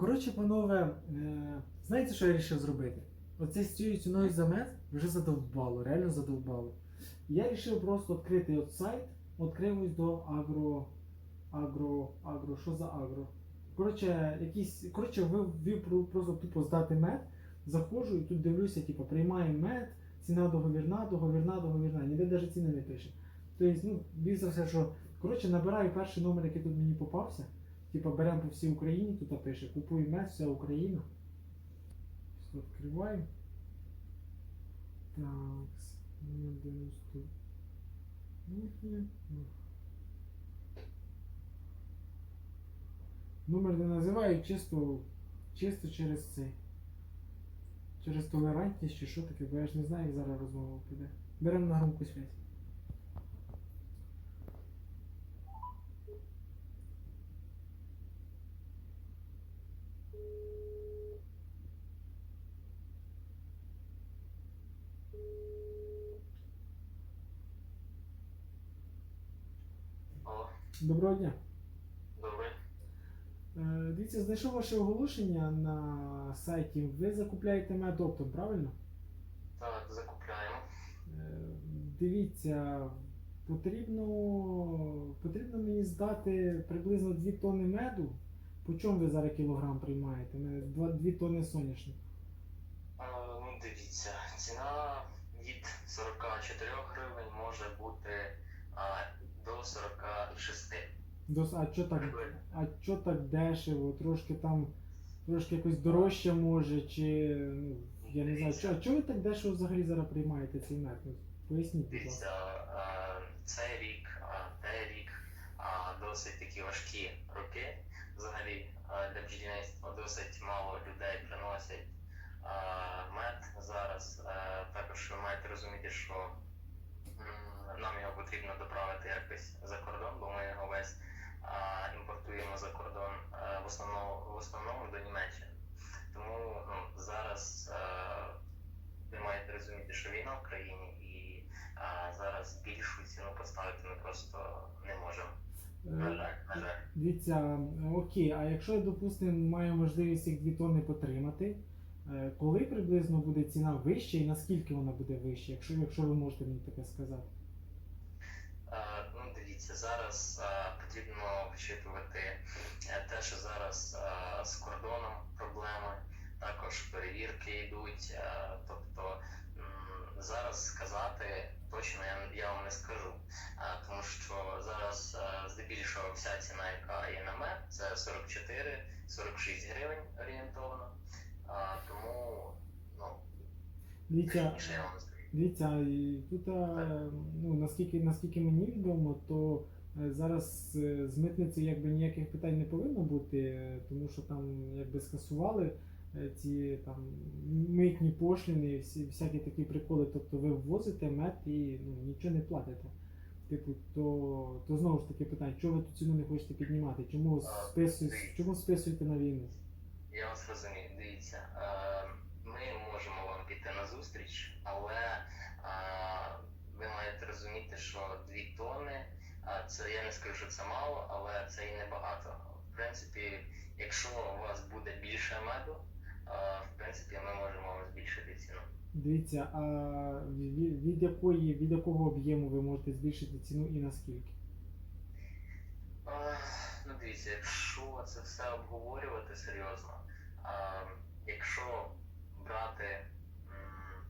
Коротше, панове, е, знаєте, що я вирішив зробити? Оце з цією ціною за мед вже задовбало, реально задовбало. Я вирішив просто відкрити от сайт, відкриваюсь до агро. Агро. Агро. Що за агро? Коротше, якісь. Коротше, ввів про- просто тупо здати мед. Заходжу і тут дивлюся, типу, приймаємо мед, ціна договірна, договірна, договірна. Ніде навіть ціни не пише. Тобто, ну, більш все, що. Коротше, набираю перший номер, який тут мені попався. Типа беремо по всій Україні, тут пише, купуй мед, вся Україна. Все, відкриваємо. Так, 90. Номер не називаю чисто, чисто через цей. Через толерантність чи що таке, бо я ж не знаю, як зараз розмова піде. Беремо на громку связь. Доброго дня. добре. Е, Дивіться, знайшов ваше оголошення на сайті. Ви закупляєте мед оптом, правильно? Так, закупляємо. Е, Дивіться, потрібно, потрібно мені здати приблизно 2 тонни меду. По чому ви зараз кілограм приймаєте? У мене 2, 2 тонни соняшник. А, ну, дивіться, ціна від 44 гривень може бути а, до 46 До, а що так, а чо так дешево? Трошки там, трошки якось дорожче може, чи ну, я не знаю, чо, а чого ви так дешево взагалі зараз приймаєте цей мед? Ну, Поясніть, будь ласка. Дивіться, а, цей рік, а, той рік а, досить такі важкі роки. Взагалі а, для бджільництва досить мало людей приносять мед зараз. Також ви маєте розуміти, що м, нам його потрібно доправити якось за кордон, бо ми його весь імпортуємо за кордон в основному в основному до Німеччини. Тому ну, зараз ви маєте розуміти, що війна в країні, і а, зараз більшу ціну поставити ми просто не можемо. На Е, жаль, на жаль. Дивіться, е, окей, а якщо допустимо, маю можливість їх 2 тонни потримати, е, коли приблизно буде ціна вища і наскільки вона буде вища, якщо, якщо ви можете мені таке сказати? Ну, зараз потрібно вчитувати е, те, що зараз з кордоном проблеми, також перевірки йдуть. тобто зараз сказати точно я, вам не скажу, тому що зараз здебільшого вся ціна, яка є на мед, це 44-46 гривень орієнтовно. Тому ну, я вам не скажу. Дивіться, тут, ну, наскільки, наскільки мені відомо, то е, зараз е, з митниці якби ніяких питань не повинно бути, е, тому що там якби скасували ці там митні пошліни, всі, всякі такі приколи. Тобто ви ввозите мед і ну, нічого не платите. Типу, то, то знову ж таки питання, чого ви ту ціну не хочете піднімати? Чому списуєте, чому списуєте на війну? Я вас розумію. Дивіться, е, піти на зустріч, але ви маєте розуміти, що дві тони е, це я не скажу, що це мало, але це і небагато. В принципі, якщо у вас буде більше меду, в принципі, ми можемо збільшити ціну. Дивіться, а від, якої від якого об'єму ви можете збільшити ціну і наскільки? Ну, дивіться, якщо це все обговорювати серйозно, якщо брати, м,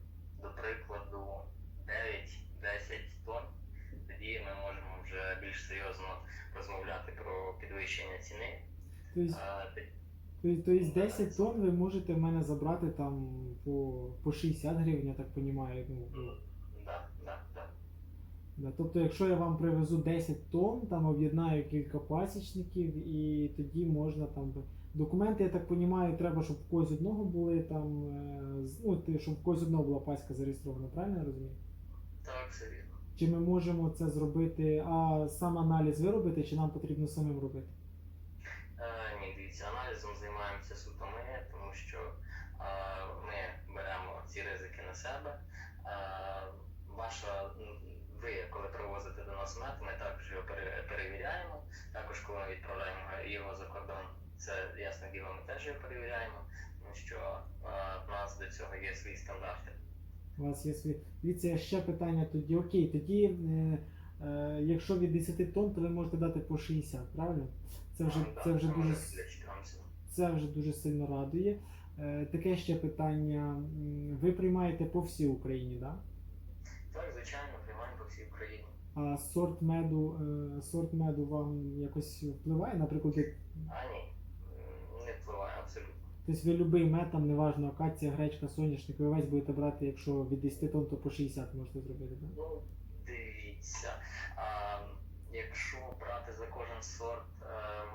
до прикладу, 9-10 тонн, тоді ми можемо вже більш серйозно розмовляти про підвищення ціни. Тобто, Е, ти- Тобто 10 тонн ви можете в мене забрати там по, по 60 гривень, я так розумію. Ну, ну, Да, да, да. да. Тобто, якщо я вам привезу 10 тонн, там об'єднаю кілька пасічників і тоді можна там. Документи, я так розумію, треба, щоб в когось одного були там, е, ну, щоб в когось одного була паська зареєстрована, правильно я розумію? Так, все вірно. Чи ми можемо це зробити, а сам аналіз ви робите, чи нам потрібно самим робити? Е, Ні, дивіться, аналізом займаємося суто ми, тому що е, ми беремо ці ризики на себе. Е, Ваша ви, коли привозите до нас мед, ми також його перевіряємо. Також, коли ми відправляємо його за кордон, це ясно діло, ми теж його перевіряємо, тому що е, в нас до цього є свої стандарти. У вас є свої. Дивіться, ще питання тоді. Окей, тоді, е, е, якщо від 10 тонн, то ви можете дати по 60, правильно? Це вже, це вже дуже, це вже дуже сильно радує. Е, Таке ще питання. Ви приймаєте по всій Україні, так? Так, звичайно, приймаємо по всій Україні. А сорт меду, е, сорт меду вам якось впливає? Наприклад, А ні, не впливає абсолютно. Тобто ви любий мед, там неважно, акація, гречка, соняшник, ви весь будете брати, якщо від 10 тонн, то по 60 можете зробити, так? Ну, дивіться, а, якщо брати за кожен сорт е,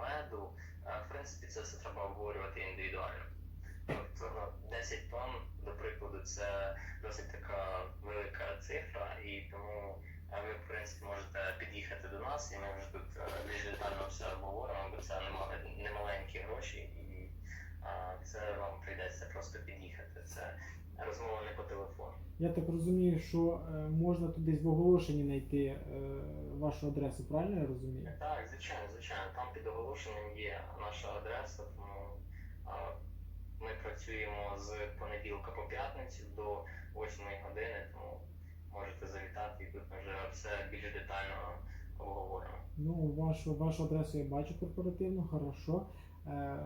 меду, е, в принципі, це все треба обговорювати індивідуально. Тобто, ну, 10 тонн, до прикладу, це досить така велика цифра, і тому е, ви, в принципі, можете під'їхати до нас, і ми вже тут більш детально все обговоримо, бо це нема- немаленькі гроші, і е, це вам прийдеться просто під'їхати. Це розмова не по телефону. Я так розумію, що е, можна тут десь в оголошенні знайти е, вашу адресу, правильно я розумію? Так, звичайно, звичайно. Там під оголошенням є наша адреса, тому а, ми працюємо з понеділка по п'ятницю до 8 години, тому можете завітати і тут ми вже все більш детально обговоримо. Ну, вашу, вашу адресу я бачу корпоративну, хорошо. Е,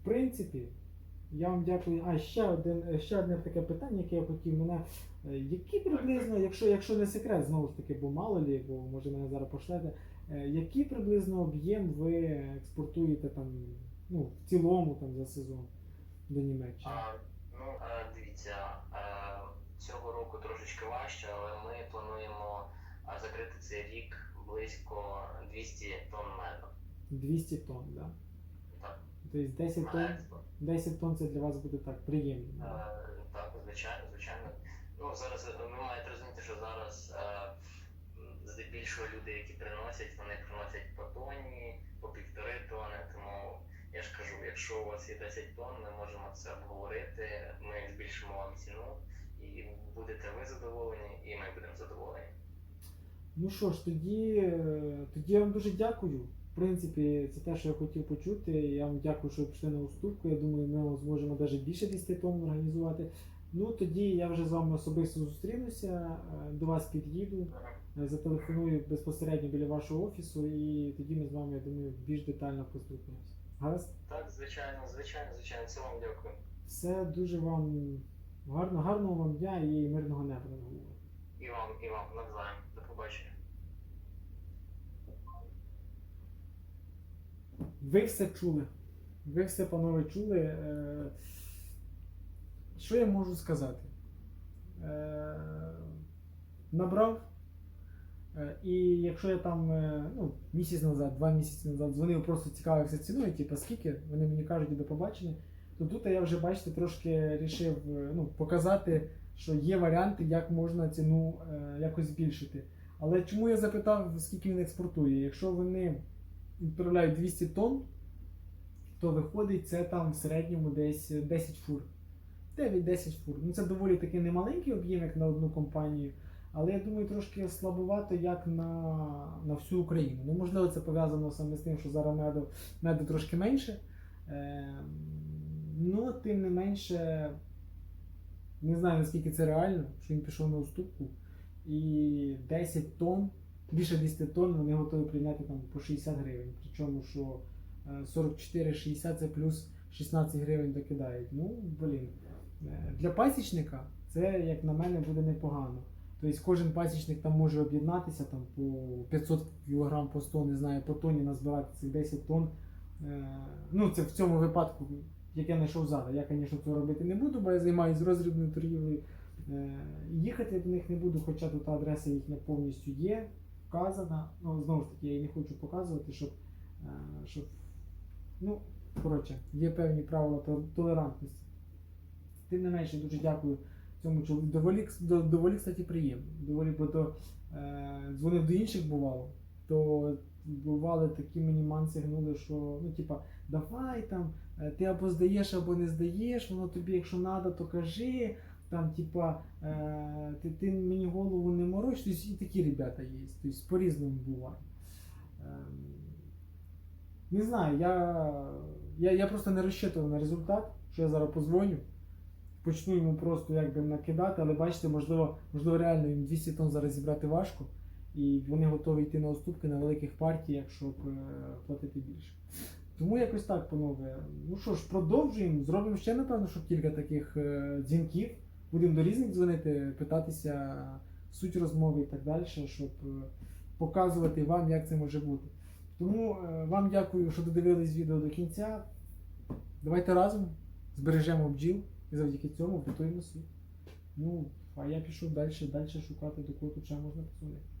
в принципі, я вам дякую. А ще один, ще одне таке питання, яке я хотів мене. е, Які приблизно, якщо, якщо не секрет, знову ж таки, бо мало лі, бо може мене зараз пошлете, е, який приблизно об'єм ви експортуєте там, ну, в цілому там за сезон до Німеччини? А, ну, е, дивіться, цього року трошечки важче, але ми плануємо закрити цей рік близько 200 тонн меду. 200 тонн, да? Тобто 10 тонн, 10 тонн це для вас буде так приємно. Е, Так, звичайно, звичайно. Ну зараз е, ви маєте розуміти, що зараз е, здебільшого люди, які приносять, вони приносять по тонні, по півтори тони. Тому я ж кажу, якщо у вас є 10 тонн, ми можемо це обговорити. Ми збільшимо вам ціну, і будете ви задоволені, і ми будемо задоволені. Ну що ж, тоді, тоді я вам дуже дякую. В принципі, це те, що я хотів почути. Я вам дякую, що ви пішли на уступку. Я думаю, ми зможемо навіть більше 10 тонн організувати. Ну тоді я вже з вами особисто зустрінуся, е, до вас під'їду, е, зателефоную безпосередньо біля вашого офісу, і тоді ми з вами, я думаю, більш детально поспілкуємося. Гаразд? Так, звичайно, звичайно, звичайно, це вам дякую. Все дуже вам гарно, гарного вам дня і мирного неба. І вам, і вам навзаєм. До побачення. Ви все чули. Ви все, панове, чули. Е, Що я можу сказати? Е, Набрав. Е, І якщо я там ну, місяць назад, два місяці назад дзвонив, просто цікавився ціною, типу скільки, вони мені кажуть до побачення, то тут я вже, бачите, трошки рішив ну, показати, що є варіанти, як можна ціну якось збільшити. Але чому я запитав, скільки він експортує? Якщо вони відправляють 200 тонн, то виходить це там в середньому десь 10 фур. 9-10 фур. Ну це доволі таки немаленький об'єм, як на одну компанію. Але я думаю, трошки слабовато як на, на всю Україну. Ну, можливо, це пов'язано саме з тим, що зараз меду, меду трошки менше. Е, ну, тим не менше, не знаю наскільки це реально, що він пішов на уступку. І 10 тонн, більше 10 тонн вони готові прийняти там по 60 гривень. Причому, що е, 44-60 це плюс 16 гривень докидають. Ну, блін. Е, Для пасічника це, як на мене, буде непогано. Тобто кожен пасічник там може об'єднатися там по 500 кг по 100, не знаю, по тонні назбирати цих 10 тонн. Е, Ну, це в цьому випадку, як я знайшов зараз. Я, звісно, цього робити не буду, бо я займаюся розрібною торгівлею. Е, Їхати до них не буду, хоча тут адреса їхня повністю є, вказана. Ну, знову ж таки, я її не хочу показувати, щоб, е, щоб ну, коротше, є певні правила толерантності. Тим не менше, дуже дякую цьому чоловіку. Доволі, до- доволі кстати, приємно. Доволі, бо то е, дзвонив до інших бувало, то бували такі мені манси гнули, що ну, типа, давай там, е, ти або здаєш, або не здаєш, воно тобі, якщо треба, то кажи. Там, типа, е, ти, ти мені голову не мороч, тобто і такі ребята є. Тобто по-різному буває. Ем, Не знаю, я, я, я просто не розчитував на результат, що я зараз позвоню. Почну йому просто якби накидати, але бачите, можливо, можливо, реально їм 200 тонн зараз зібрати важко, і вони готові йти на уступки на великих партіях, щоб е, платити більше. Тому якось так, панове. Ну що ж, продовжуємо. Зробимо ще, напевно, що кілька таких е, дзвінків. Будемо до різних дзвонити, питатися суть розмови і так далі, щоб е, показувати вам, як це може бути. Тому е, вам дякую, що додивились відео до кінця. Давайте разом збережемо бджіл і завдяки цьому врятуємо світ. Ну, а я пішов далі, далі шукати, до кого тут можна що.